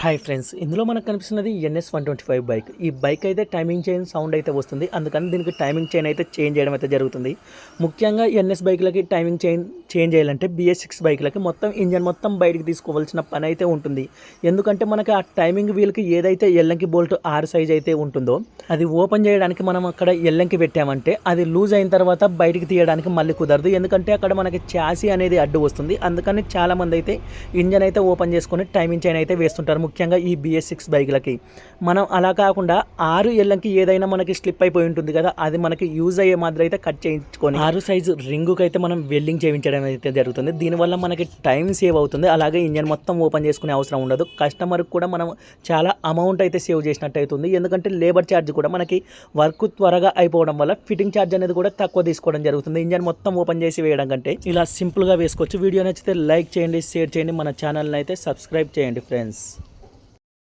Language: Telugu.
హాయ్ ఫ్రెండ్స్ ఇందులో మనకు కనిపిస్తున్నది NS one twenty five bike. ఈ బైక్ అయితే టైమింగ్ చైన్ సౌండ్ అయితే వస్తుంది. అందుకని దీనికి టైమింగ్ చైన్ అయితే చేంజ్ చేయడం అయితే జరుగుతుంది. ముఖ్యంగా ఎన్ఎస్ బైక్లకి టైమింగ్ చైన్ చేంజ్ చేయాలంటే బిఎస్ సిక్స్ బైక్లకి మొత్తం ఇంజన్ మొత్తం బయటకు తీసుకోవాల్సిన పని అయితే ఉంటుంది. ఎందుకంటే మనకి ఆ టైమింగ్ వీల్కి ఏదైతే ఎల్లంకి బోల్ట్ ఆర్ సైజ్ అయితే ఉంటుందో అది ఓపెన్ చేయడానికి మనం అక్కడ ఎల్లంకి పెట్టామంటే అది లూజ్ అయిన తర్వాత బయటికి తీయడానికి మళ్ళీ కుదరదు. ఎందుకంటే అక్కడ మనకి చాసీ అనేది అడ్డు వస్తుంది. అందుకని చాలామంది అయితే ఇంజన్ అయితే ఓపెన్ చేసుకొని టైమింగ్ చైన్ అయితే వేస్తుంటారు ముఖ్యంగా ఈ బిఎస్ సిక్స్ బైక్లకి. మనం అలా కాకుండా ఆరు ఎల్లంకి ఏదైనా మనకి స్లిప్ అయిపోయి ఉంటుంది కదా అది మనకి యూజ్ అయ్యే మాదిరి అయితే కట్ చేయించుకొని ఆరు సైజు రింగుకి అయితే మనం వెల్డింగ్ చేయించడం అయితే జరుగుతుంది. దీనివల్ల మనకి టైం సేవ్ అవుతుంది. అలాగే ఇంజన్ మొత్తం ఓపెన్ చేసుకునే అవసరం ఉండదు. కస్టమర్కి కూడా మనం చాలా అమౌంట్ అయితే సేవ్ చేసినట్టు అవుతుంది. ఎందుకంటే లేబర్ ఛార్జ్ కూడా మనకి వర్క్ త్వరగా అయిపోవడం వల్ల ఫిట్టింగ్ ఛార్జ్ అనేది కూడా తక్కువ తీసుకోవడం జరుగుతుంది. ఇంజన్ మొత్తం ఓపెన్ చేసి వేయడం కంటే ఇలా సింపుల్గా వేసుకోవచ్చు. వీడియో నచ్చితే లైక్ చేయండి షేర్ చేయండి. మన ఛానల్ని అయితే సబ్స్క్రైబ్ చేయండి ఫ్రెండ్స్.